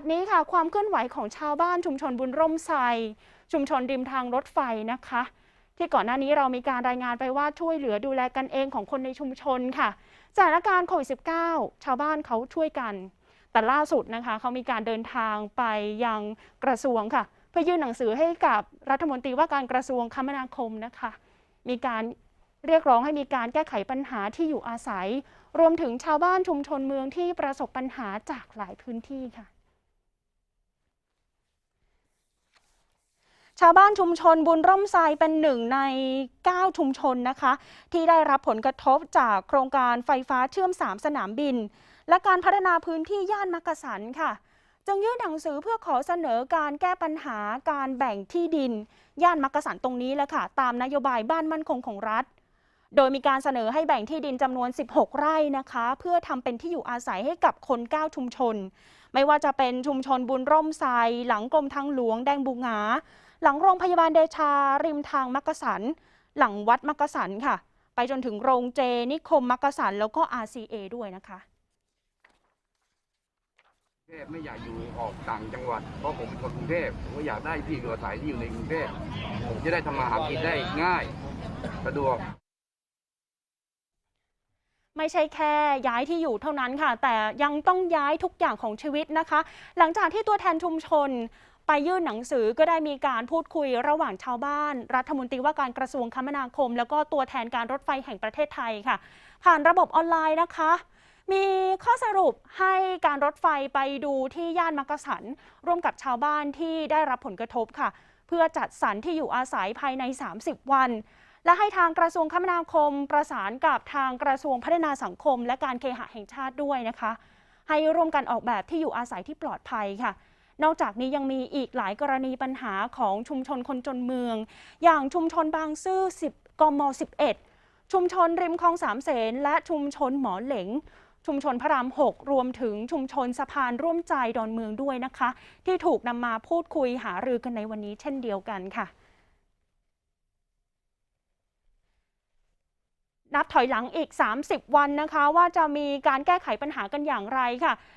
ดนี้ค่ะ ความเคลื่อนไหวของชาวบ้านชุมชนบุญร่มไทรชุมชนริมทางรถไฟนะคะ ที่ก่อนหน้านี้เรามีการรายงานไปว่าช่วยเหลือดูแลกันเองของคนในชุมชนค่ะสถานการณ์โควิด -19 ชาวบ้านเขาช่วยกัน แต่ล่าสุดนะคะเขามีการเดินทางไปยังกระทรวงค่ะ เพื่อยื่นหนังสือให้กับรัฐมนตรีว่าการกระทรวงคมนาคมนะคะ มีการเรียกร้องให้มีการแก้ไขปัญหาที่อยู่อาศัย รวมถึงชาวบ้านชุมชนเมืองที่ประสบปัญหาจากหลายพื้นที่ค่ะ ชาวบ้านชุมชนบุญร่มไทรเป็นหนึ่งใน 9 ชุมชนนะคะ ที่ได้รับผลกระทบจากโครงการไฟฟ้าเชื่อม 3 สนามบิน และการพัฒนาพื้นที่ย่านมักกะสันค่ะ จึงยื่นหนังสือเพื่อขอเสนอการแก้ปัญหาการแบ่งที่ดิน ย่านมักกะสันตรงนี้แหละค่ะ ตามนโยบายบ้านมั่นคงของรัฐ โดยมีการเสนอให้แบ่งที่ดินจำนวน 16 ไร่นะคะ เพื่อทำเป็นที่อยู่อาศัยให้กับคน 9 ชุมชน ไม่ว่าจะเป็นชุมชนบุญร่มไทรหลังกรมทางหลวงแดงบูงา หลังโรงพยาบาลเดชาริมทางมักกะสัน หลังวัดมักกะสันค่ะ ไปจนถึงโรงเจนิคมมักกะสันแล้วก็ RCA ด้วยนะคะกรุงเทพไม่อยากอยู่ออกต่างจังหวัด เพราะผมเป็นคนกรุงเทพผมก็อยากได้ที่อยู่อาศัยที่อยู่ในกรุงเทพผมจะได้ทำมาหากินได้ง่ายสะดวกไม่ใช่แค่ย้ายที่อยู่เท่านั้นค่ะ แต่ยังต้องย้ายทุกอย่างของชีวิตนะคะ หลังจากที่ตัวแทนชุมชน ไปยื่นหนังสือก็ได้มีการพูดคุยระหว่างชาวบ้าน รัฐมนตรีว่าการกระทรวงคมนาคม แล้วก็ตัวแทนการรถไฟแห่งประเทศไทยค่ะ ผ่านระบบออนไลน์นะคะ มีข้อสรุปให้การรถไฟไปดูที่ย่านมักกะสัน ร่วมกับชาวบ้านที่ได้รับผลกระทบค่ะ เพื่อจัดสรรที่อยู่อาศัยภายใน 30 วันและให้ทางกระทรวงคมนาคมประสานกับทางกระทรวงพัฒนาสังคม และการเคหะแห่งชาติด้วยนะคะ ให้ร่วมกันออกแบบที่อยู่อาศัยที่ปลอดภัยค่ะ นอกจากนี้ยังมีอีกหลายกรณีปัญหาของชุมชนคนจนเมือง อย่างชุมชนบางซื่อ 10 กม 11 ชุมชนริมคลองสามเสนและชุมชนหมอเหลงชุมชนพระราม 6 รวมถึงชุมชนสะพานร่วมใจดอนเมืองด้วยนะคะ ที่ถูกนำมาพูดคุยหารือกันในวันนี้เช่นเดียวกันค่ะ นับถอยหลังอีก 30 วันนะคะ ว่าจะมีการแก้ไขปัญหากันอย่างไรค่ะ